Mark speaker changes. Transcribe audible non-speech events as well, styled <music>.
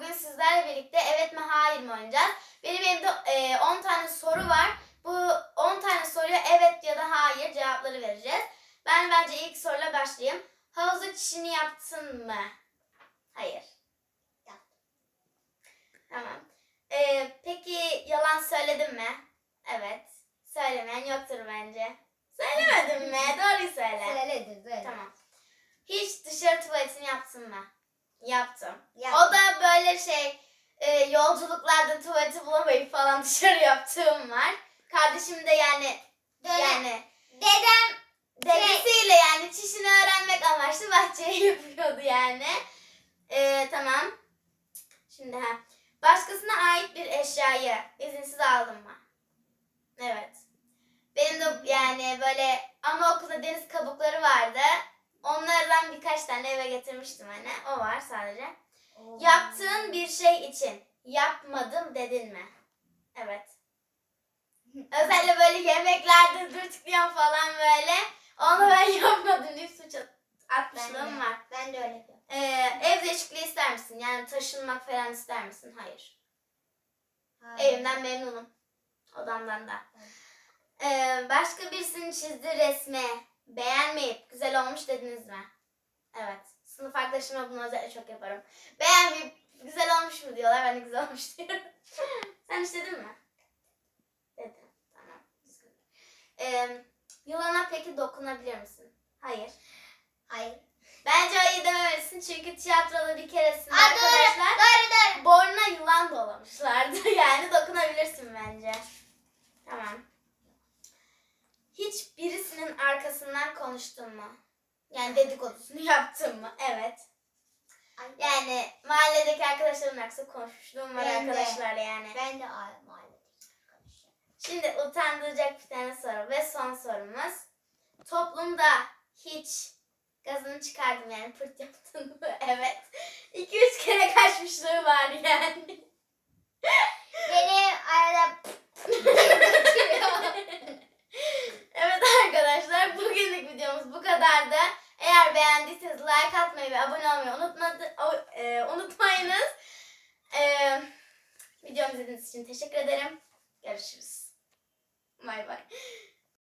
Speaker 1: Bugün sizlerle birlikte evet mi hayır mı oynayacağız. Benim elimde e, 10 tane soru var. Bu 10 tane soruya evet ya da hayır cevapları vereceğiz. Ben bence ilk soruyla başlayayım. Havuza çişini yaptın mı? Hayır.
Speaker 2: Yaptım.
Speaker 1: Tamam. E, peki yalan söyledin mi? Evet. Söylemeyen yoktur bence. Söylemedin mi? Doğruyu söyle.
Speaker 2: Söyledir böyle.
Speaker 1: Tamam. Hiç dışarı tuvaletini yaptın mı? Yaptım.
Speaker 2: Yaptım.
Speaker 1: O da böyle şey e, yolculuklarda tuvaleti bulamayıp falan <laughs> dışarı yaptığım var. Kardeşim de yani
Speaker 2: Böyle
Speaker 1: yani
Speaker 2: dedem
Speaker 1: dedesiyle yani çişini öğrenmek amaçlı bahçeye <laughs> yapıyordu yani. E, tamam. Şimdi ha. Başkasına ait bir eşyayı izinsiz aldın mı? Evet. Benim de yani böyle anaokulda deniz kabukları vardı. Onlardan birkaç tane eve getirmiştim hani. O var sadece. Yaptığın bir şey için yapmadım dedin mi? Evet. Özellikle böyle yemeklerde dürtüklüyorum falan böyle. Onu ben <laughs> yapmadım deyip suç atmışlığım var.
Speaker 2: ben de öyle yapıyorum.
Speaker 1: Ee, ev değişikliği ister misin? Yani taşınmak falan ister misin? Hayır.
Speaker 2: Hayır.
Speaker 1: Evimden memnunum. Odamdan da. Ee, başka birisinin çizdiği resmi beğenmeyip güzel olmuş dediniz mi? Evet. Sınıf arkadaşıma bunu özellikle çok yaparım. Beğenmeyip güzel olmuş mu diyorlar. Ben de güzel olmuş <laughs> diyorum. Sen hiç dedin mi? Dedim. Tamam. Ee, yılana peki dokunabilir misin? Hayır.
Speaker 2: Hayır.
Speaker 1: Bence hayır dememelisin çünkü tiyatroda bir keresinde
Speaker 2: Aa, doğru.
Speaker 1: arkadaşlar
Speaker 2: Doğru doğru.
Speaker 1: Boynuna yılan dolamışlardı. <laughs> Yani dokunabilirsin bence. Tamam. Hiç birisinin arkasından konuştun mu? Yani dedikodusunu yaptın mı? Evet. Yani mahalledeki arkadaşlarımın arkasında konuşmuşluğum var
Speaker 2: Ben de.
Speaker 1: arkadaşlarla yani.
Speaker 2: Ben de aile mahalledeyim arkadaşlar.
Speaker 1: Şimdi utandıracak bir tane soru ve son sorumuz. Toplumda hiç gazını çıkardım yani pırt yaptın mı? <laughs> Evet. 2-3 kere kaçmışlığı var yani.
Speaker 2: Benim arada
Speaker 1: evet arkadaşlar bugünlük videomuz bu kadardı. Eğer beğendiyseniz like atmayı ve abone olmayı unutmadı, e, unutmayınız. E, videomu izlediğiniz için teşekkür ederim. Görüşürüz. Bay bay.